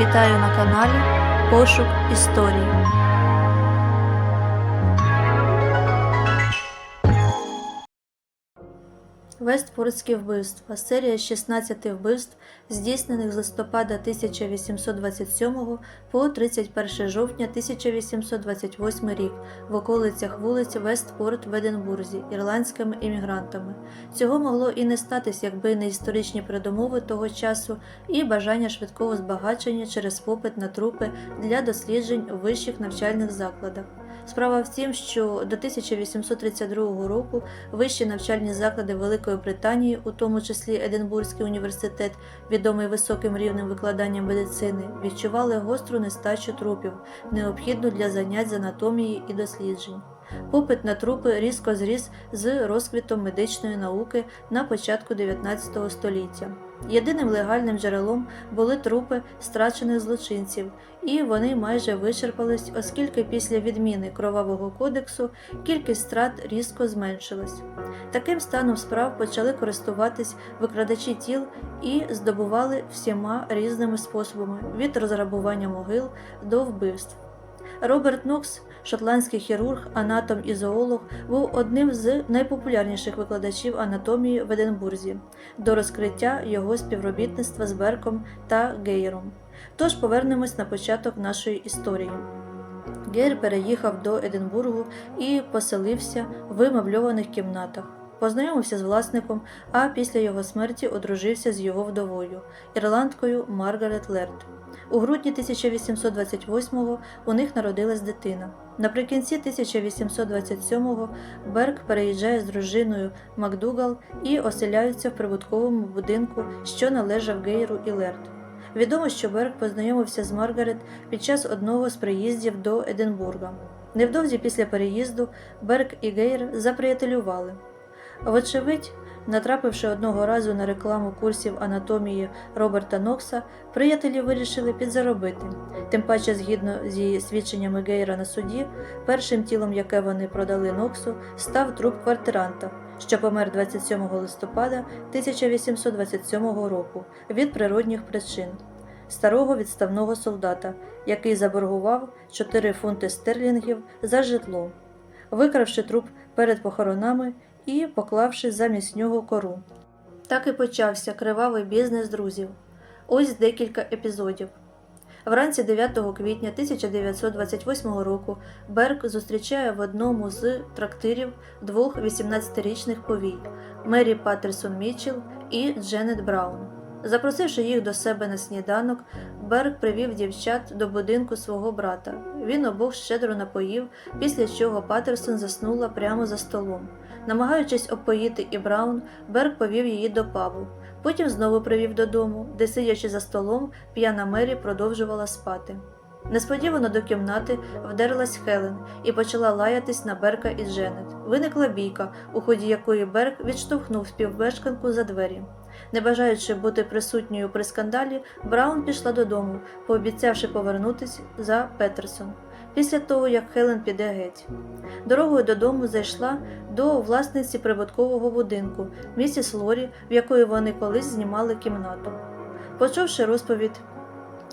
Вітаю на каналі Пошук історії. Вестпортські вбивства. Серія 16 вбивств, здійснених з листопада 1827 по 31 жовтня 1828 рік в околицях вулиць Вестпорт в Единбурзі ірландськими іммігрантами. Цього могло і не статись, якби не історичні передумови того часу і бажання швидкого збагачення через попит на трупи для досліджень у вищих навчальних закладах. Справа в тім, що до 1832 року вищі навчальні заклади Великої Британії, у тому числі Единбурзький університет, відомий високим рівнем викладання медицини, відчували гостру нестачу трупів, необхідну для занять з анатомії і досліджень. Попит на трупи різко зріс з розквітом медичної науки на початку 19 століття. Єдиним легальним джерелом були трупи страчених злочинців, і вони майже вичерпались, оскільки після відміни кровавого кодексу кількість страт різко зменшилась. Таким станом справ почали користуватись викрадачі тіл і здобували всіма різними способами від розграбування могил до вбивств. Роберт Нокс, шотландський хірург, анатом і зоолог, був одним з найпопулярніших викладачів анатомії в Единбурзі до розкриття його співробітництва з Берком та Гейером. Тож повернемось на початок нашої історії. Гейр переїхав до Единбургу і поселився в мебльованих кімнатах. Познайомився з власником, а після його смерті одружився з його вдовою, ірландкою Маргарет Лерт. У грудні 1828-го у них народилась дитина. Наприкінці 1827-го Берк переїжджає з дружиною Макдугал і оселяються в прибутковому будинку, що належав Гейру і Лерт. Відомо, що Берг познайомився з Маргарет під час одного з приїздів до Единбурга. Невдовзі після переїзду Берг і Гейр заприятелювали. Вочевидь, натрапивши одного разу на рекламу курсів анатомії Роберта Нокса, приятелі вирішили підзаробити. Тим паче, згідно зі свідченнями Гейра на суді, першим тілом, яке вони продали Ноксу, став труп квартиранта, що помер 27 листопада 1827 року від природних причин. Старого відставного солдата, який заборгував 4 фунти стерлінгів за житло, викравши труп перед похоронами і поклавши замість нього кору. Так і почався кривавий бізнес друзів. Ось декілька епізодів. Вранці 9 квітня 1928 року Берг зустрічає в одному з трактирів двох 18-річних повій Мері Паттерсон Мітчелл і Дженет Браун. Запросивши їх до себе на сніданок, Берг привів дівчат до будинку свого брата. Він обох щедро напоїв, після чого Паттерсон заснула прямо за столом. Намагаючись опоїти і Браун, Берг повів її до пабу. Потім знову привів додому, де, сидячи за столом, п'яна Мері продовжувала спати. Несподівано до кімнати вдерлась Хелен і почала лаятись на Берка і Дженет. Виникла бійка, у ході якої Берг відштовхнув співмешканку за двері. Не бажаючи бути присутньою при скандалі, Браун пішла додому, пообіцявши повернутись за Петерсон. Після того, як Хелен піде геть. Дорогою додому зайшла до власниці прибуткового будинку, місіс Лорі, в якої вони колись знімали кімнату. Почувши розповідь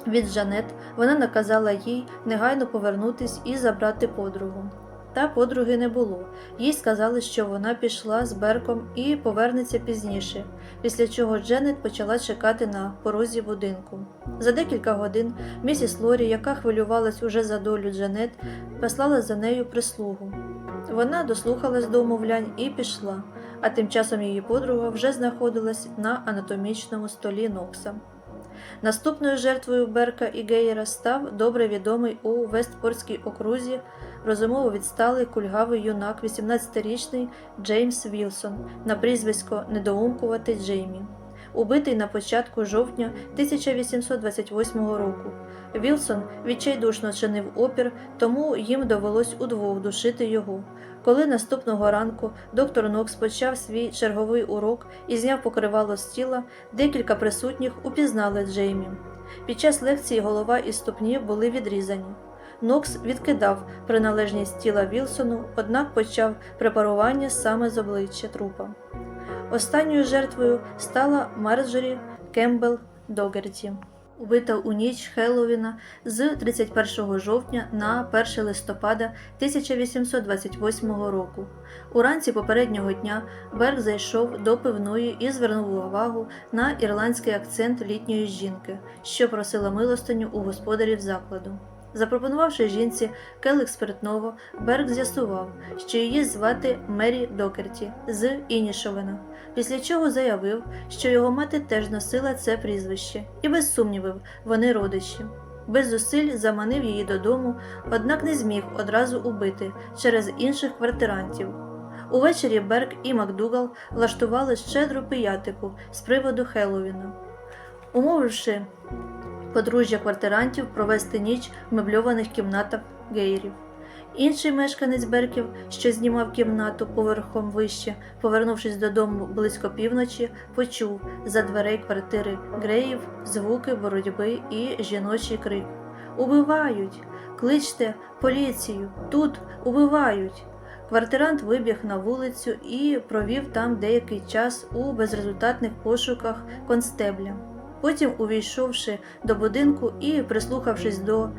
від Жанет, вона наказала їй негайно повернутись і забрати подругу. Та подруги не було. Їй сказали, що вона пішла з Берком і повернеться пізніше, після чого Дженет почала чекати на порозі будинку. За декілька годин місіс Лорі, яка хвилювалась уже за долю Дженет, послала за нею прислугу. Вона дослухалась до умовлянь і пішла, а тим часом її подруга вже знаходилась на анатомічному столі Нокса. Наступною жертвою Берка і Гейера став добре відомий у Вестпортській окрузі розумово відсталий кульгавий юнак, 18-річний Джеймс Вілсон на прізвисько Недоумкувати Джеймі, убитий на початку жовтня 1828 року. Вілсон відчайдушно чинив опір, тому їм довелось удвох душити його. Коли наступного ранку доктор Нокс почав свій черговий урок і зняв покривало з тіла, декілька присутніх упізнали Джеймі. Під час лекції голова і ступні були відрізані. Нокс відкидав приналежність тіла Вілсону, однак почав препарування саме з обличчя трупа. Останньою жертвою стала Марджорі Кембл Догерті. убита у ніч Хеллоуіна з 31 жовтня на 1 листопада 1828 року. Уранці попереднього дня Берг зайшов до пивної і звернув увагу на ірландський акцент літньої жінки, що просила милостиню у господарів закладу. Запропонувавши жінці келих спиртного, Берг з'ясував, що її звати Мері Докерті з Інішовена, після чого заявив, що його мати теж носила це прізвище, і без сумнівів вони родичі. Без зусиль заманив її додому, однак не зміг одразу убити через інших квартирантів. Увечері Берг і Макдугал влаштували щедру пиятику з приводу Хеллоуіна. Умовивши подружжя квартирантів провести ніч в мебльованих кімнатах гейрів. Інший мешканець Берків, що знімав кімнату поверхом вище, повернувшись додому близько півночі, почув за дверей квартири Греїв звуки боротьби і жіночий крик: Убивають! Кличте поліцію! Тут убивають! Квартирант вибіг на вулицю і провів там деякий час у безрезультатних пошуках констебля. Потім, увійшовши до будинку і прислухавшись до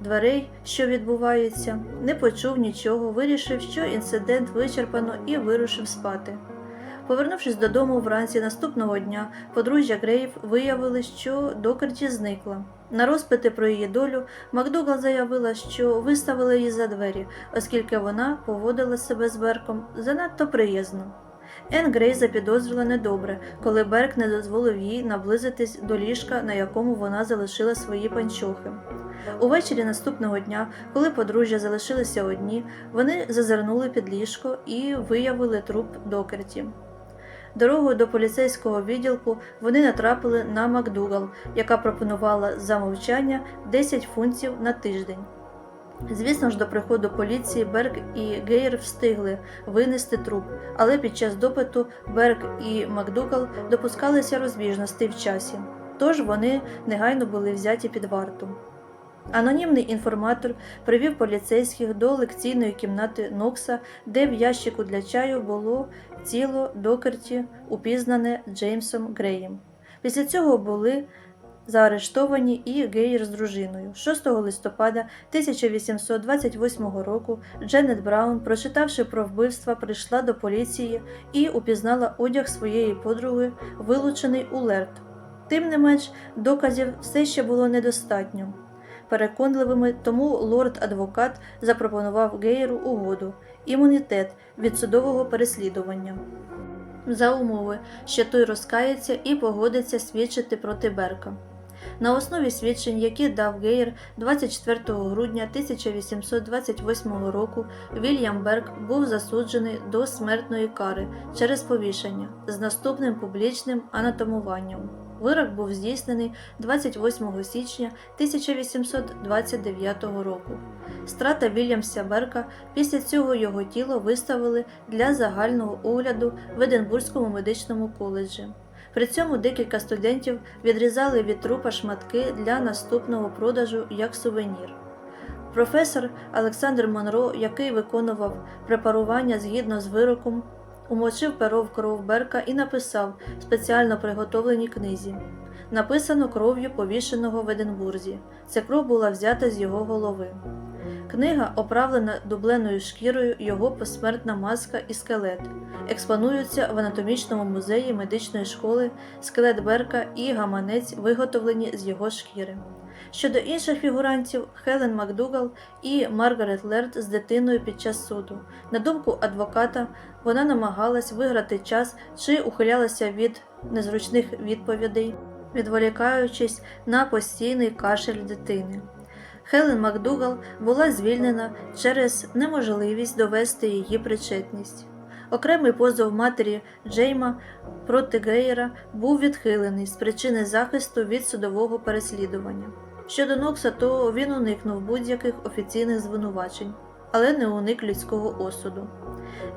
дверей, що відбуваються, не почув нічого, вирішив, що інцидент вичерпано і вирушив спати. Повернувшись додому вранці наступного дня, подружжя Греїв виявили, що Докерті зникла. На розпити про її долю Макдугал заявила, що виставила її за двері, оскільки вона поводила себе з Берком занадто приязно. Ен Грей запідозрила недобре, коли Берк не дозволив їй наблизитись до ліжка, на якому вона залишила свої панчохи. Увечері наступного дня, коли подружжя залишилися одні, вони зазирнули під ліжко і виявили труп Докерті. Дорогою до поліцейського відділку вони натрапили на Макдугал, яка пропонувала за мовчання 10 фунтів на тиждень. Звісно ж, до приходу поліції Берг і Гейр встигли винести труп, але під час допиту Берг і Макдугал допускалися розбіжностей в часі, тож вони негайно були взяті під варту. Анонімний інформатор привів поліцейських до лекційної кімнати Нокса, де в ящику для чаю було тіло Докерті, упізнане Джеймсом Греєм. Після цього були заарештовані і Гейр з дружиною. 6 листопада 1828 року Дженнет Браун, прочитавши про вбивства, прийшла до поліції і упізнала одяг своєї подруги, вилучений у Лерт. Тим не менш, доказів все ще було недостатньо. Переконливими, тому лорд-адвокат запропонував Гейру угоду імунітет від судового переслідування за умови, що той розкається і погодиться свідчити проти Берка. На основі свідчень, які дав Гейр 24 грудня 1828 року, Вільям Берк був засуджений до смертної кари через повішення з наступним публічним анатомуванням. Вирок був здійснений 28 січня 1829 року. Страта Вільямса Берка після цього його тіло виставили для загального огляду в Единбурзькому медичному коледжі. При цьому декілька студентів відрізали від трупа шматки для наступного продажу як сувенір. Професор Олександр Монро, який виконував препарування згідно з вироком, умочив перо в кров Берка і написав спеціально приготовленій книзі. Написано кров'ю повішеного в Единбурзі. Ця кров була взята з його голови. Книга, оправлена дубленою шкірою, його посмертна маска і скелет, експонуються в анатомічному музеї медичної школи скелет Берка і гаманець, виготовлені з його шкіри. Щодо інших фігурантів, Хелен Макдугал і Маргарет Лерт з дитиною під час суду. На думку адвоката, вона намагалась виграти час чи ухилялася від незручних відповідей, відволікаючись на постійний кашель дитини. Хелен Макдугал була звільнена через неможливість довести її причетність. Окремий позов матері Джейма проти Гейера був відхилений з причини захисту від судового переслідування. Щодо Нокса, то він уникнув будь-яких офіційних звинувачень, але не уник людського осуду.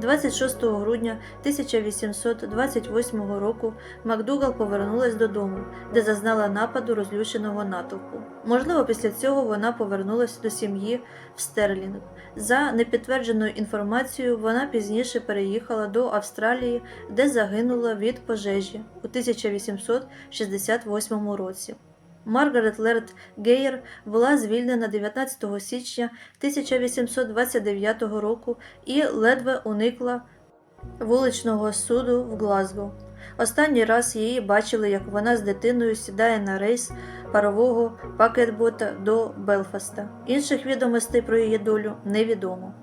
26 грудня 1828 року Макдугал повернулась додому, де зазнала нападу розлюченого натовпу. Можливо, після цього вона повернулася до сім'ї в Стерлінг. За непідтвердженою інформацією, вона пізніше переїхала до Австралії, де загинула від пожежі у 1868 році. Маргарет Лерт Гейер була звільнена 19 січня 1829 року і ледве уникла вуличного суду в Глазго. Останній раз її бачили, як вона з дитиною сідає на рейс парового пакетбота до Белфаста. Інших відомостей про її долю невідомо.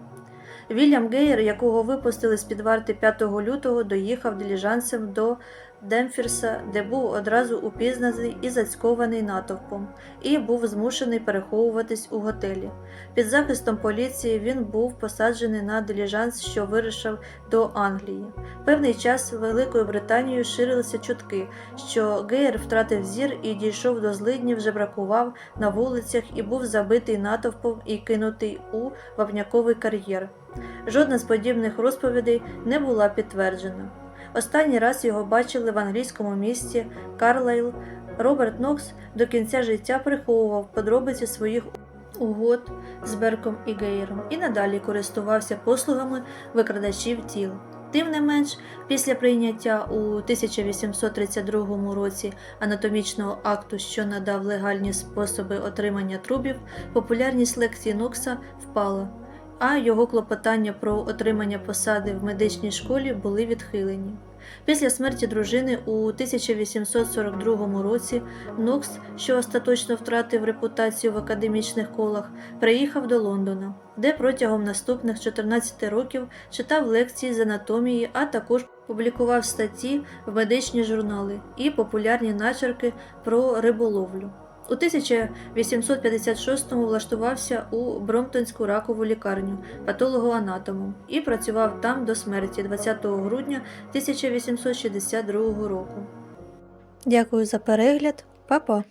Вільям Гейер, якого випустили з під варти 5 лютого, доїхав диліжансом до Демфірса, де був одразу упізнаний і зацькований натовпом, і був змушений переховуватись у готелі. Під захистом поліції він був посаджений на диліжанс, що вирішив до Англії. Певний час Великою Британією ширилися чутки, що Гейер втратив зір і дійшов до злиднів, жебракував на вулицях і був забитий натовпом і кинутий у вапняковий кар'єр. Жодна з подібних розповідей не була підтверджена. Останній раз його бачили в англійському місті Карлайл. Роберт Нокс до кінця життя приховував подробиці своїх угод з Берком і Гейером і надалі користувався послугами викрадачів тіл. Тим не менш, після прийняття у 1832 році анатомічного акту, що надав легальні способи отримання трубів, популярність лекції Нокса впала, а його клопотання про отримання посади в медичній школі були відхилені. Після смерті дружини у 1842 році Нокс, що остаточно втратив репутацію в академічних колах, приїхав до Лондона, де протягом наступних 14 років читав лекції з анатомії, а також публікував статті в медичні журнали і популярні начерки про риболовлю. У 1856-му влаштувався у Бромтонську ракову лікарню патологоанатомом і працював там до смерті 20 грудня 1862 року. Дякую за перегляд, Па-па!